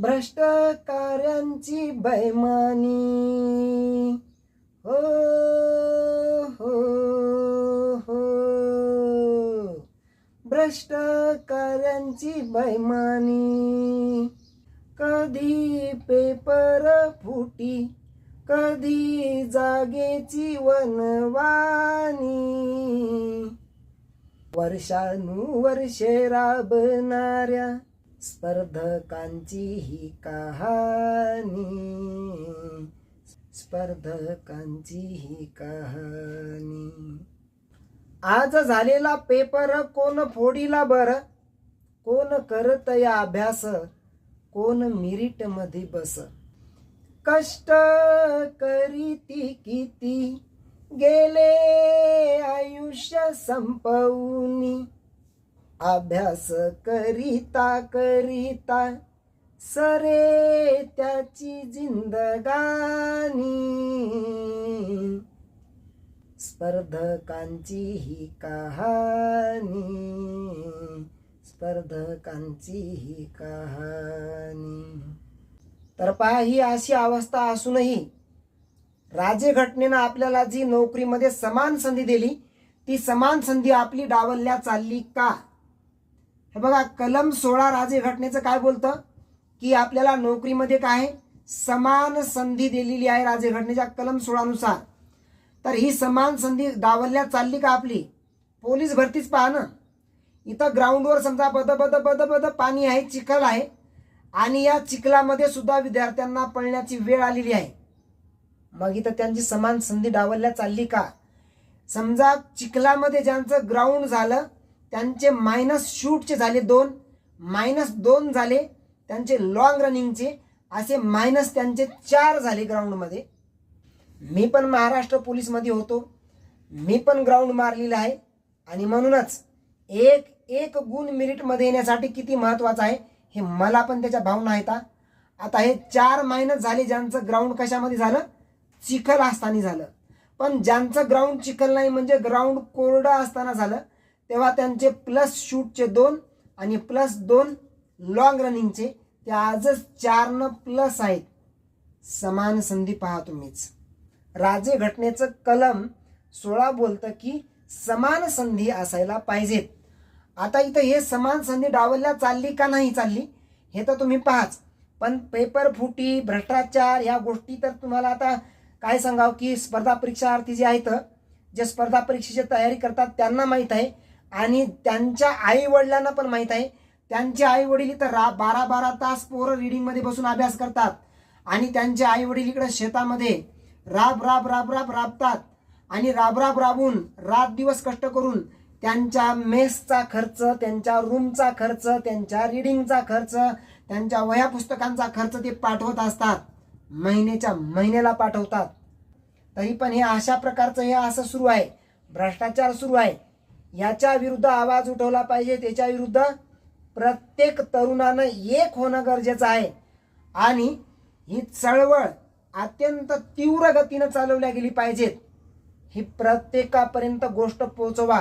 भ्रष्टकार्यांची बैमानी. हो हो हो. भ्रष्टकार्यांची बैमानी. कधी पेपर फुटी कधी जागेची वनवानी. वर्षानुवर्षे राबणाऱ्या स्पर्धकांची ही कहाणी. स्पर्धकांची ही कहाणी. आज झालेला पेपर कोण फोडीला बर? कोण करत या अभ्यास? कोण मिरिटमध्ये बस? कष्ट करीती किती? गेले आयुष्य संपवूनी. अभ्यास करिता करिता सरे त्याची जिंदगानी. स्पर्धकांची ही कहाणी. स्पर्धकांची ही कहाणी. तर पहा ही अशी अवस्था असूनही राजे घटनेनं आपल्याला जी नोकरीमध्ये समान संधी दिली ती समान संधी आपली डावलल्या चालली का? हे बघा कलम सोळा राजे घटनेचं काय बोलतं? की आपल्याला नोकरीमध्ये काय आहे? समान संधी दिलेली आहे राजे घटनेच्या कलम सोळानुसार. तर ही समान संधी डावलल्या चालली का आपली? पोलीस भरतीच पहा ना. इथं ग्राउंडवर समजा बद बद बद बद पाणी आहे चिखल आहे. आणि या चिखलामध्ये सुद्धा विद्यार्थ्यांना पळण्याची वेळ आलेली आहे. मग इथं त्यांची समान संधी डावलल्या चालली का? समजा चिखलामध्ये ज्यांचं ग्राउंड झालं त्यांचे मायनस शूटचे झाले दोन मायनस दोन झाले त्यांचे लॉंग रनिंगचे असे मायनस त्यांचे चार झाले ग्राउंडमध्ये मी पण महाराष्ट्र पोलीसमध्ये होतो. मी पण ग्राउंड मारलेलं आहे. आणि म्हणूनच एक एक गुण मिरिटमध्ये येण्यासाठी किती महत्त्वाचं आहे हे मला पण त्याच्या भावना आहेत आता हे चार मायनस झाले ज्यांचं ग्राउंड कशामध्ये झालं? चिखल असताना झालं. पण ज्यांचं ग्राउंड चिखल नाही म्हणजे ग्राउंड कोरडं असताना झालं तेव्हा त्यांचे प्लस शूटचे दोन आणि प्लस दोन लॉंग रनिंगचे ते आजच चारनं प्लस आहेत. समान संधी पहा तुम्हीच. राजे घटनेचं कलम सोळा बोलतं की समान संधी असायला पाहिजेत. आता इथं हे समान संधी डावलल्या चालली का नाही चालली हे तर तुम्ही पाहाच. पण पेपर फुटी भ्रष्टाचार या गोष्टी तर तुम्हाला आता काय सांगावं की स्पर्धा परीक्षार्थी जे आहेत जे स्पर्धा परीक्षेची तयारी करतात त्यांना माहीत आहे. आणि त्यांच्या आई वडिलांना पण माहीत आहे. त्यांचे आई वडील इथं रा बारा बारा तास पोरं रिडिंगमध्ये बसून अभ्यास करतात. आणि त्यांचे आई वडील इकडं शेतामध्ये राब राब राब राब राबतात. आणि राब राब राबून रात दिवस कष्ट करून त्यांच्या मेसचा खर्च त्यांच्या रूमचा खर्च त्यांच्या रिडिंगचा खर्च त्यांच्या वह्या पुस्तकांचा खर्च ते पाठवत असतात. महिन्याच्या महिन्याला पाठवतात. तरी पण हे अशा प्रकारचं हे असं सुरू आहे. भ्रष्टाचार सुरू आहे. ह्याच्या विरुद्ध आवाज उठवला पाहिजे त्याच्या विरुद्ध प्रत्येक तरुणानं एक होणं गरजेचं आहे. आणि ही चळवळ अत्यंत तीव्र गतीनं चालवल्या गेली पाहिजेत. ही प्रत्येकापर्यंत गोष्ट पोचवा